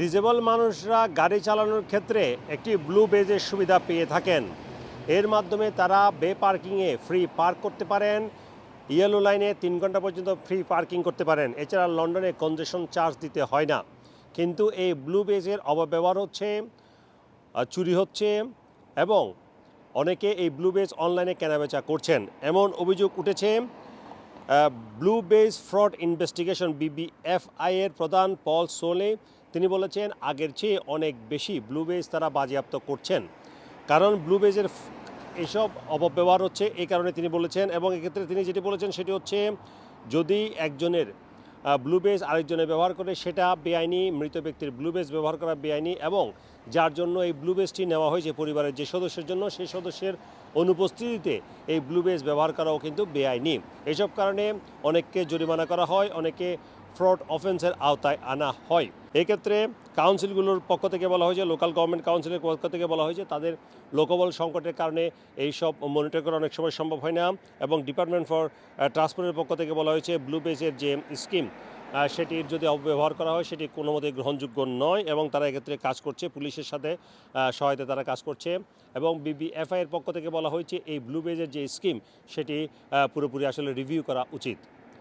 Disable মানুষরা গাড়ি চালানোর ক্ষেত্রে একটি ব্লু বেজের সুবিধা পেয়ে থাকেন। এর মাধ্যমে তারা বে পার্কিংয়ে ফ্রি পার্ক করতে পারেন, ইয়েলো লাইনে তিন ঘণ্টা পর্যন্ত ফ্রি পার্কিং করতে পারেন। এছাড়া লন্ডনে কনজেশন চার্জ দিতে হয় না। কিন্তু এই ব্লু বেজের অপব্যবহার হচ্ছে চুরি হচ্ছে এবং অনেকে এই ব্লু বেজ অনলাইনে কেনাবেচা করছেন। এমন অভিযোগ উঠেছে blue base fraud investigation BBFI এর প্রধান পল সোলে তিনি বলেছেন, আগের চেয়ে অনেক বেশি ব্লু বেজ তারা বাজেয়াপ্ত করছেন। কারণ ব্লু বেজের এসব অপব্যবহার হচ্ছে এই কারণে তিনি বলেছেন এবং এক্ষেত্রে তিনি যেটি বলেছেন সেটি হচ্ছে, যদি একজনের ব্লু বেজ আরেকজনের ব্যবহার করে, সেটা বেআইনি, মৃত ব্যক্তির ব্লু বেজ ব্যবহার করা বেআইনি এবং যার জন্য এই ব্লু বেজটি নেওয়া হয়েছে পরিবারের যে সদস্যের জন্য, সেই সদস্যের অনুপস্থিতিতে এই ব্লু বেজ ব্যবহার করাও কিন্তু বেআইনি। এসব কারণে অনেককে জরিমানা করা হয়, অনেকে ফ্রড অফেন্সের আওতায় আনা হয়। এক্ষেত্রে কাউন্সিলগুলোর পক্ষ থেকে বলা হয়েছে লোকাল গভর্নমেন্ট কাউন্সিলের পক্ষ থেকে বলা হয়েছে তাদের লোকবল সংকটের কারণে এই সব মনিটর করা অনেক সময় সম্ভব হয় না এবং ডিপার্টমেন্ট ফর ট্রান্সপোর্টের পক্ষ থেকে বলা হয়েছে, ব্লু বেজের যে স্কিম সেটির যদি অপব্যবহার করা হয়, সেটি কোনো মতে গ্রহণযোগ্য নয় এবং তারা এক্ষেত্রে কাজ করছে, পুলিশের সাথে সহায়তা তারা কাজ করছে এবং বিবিএফআই এর পক্ষ থেকে বলা হয়েছে, এই ব্লু বেজের যে স্কিম, সেটি পুরোপুরি আসলে রিভিউ করা উচিত।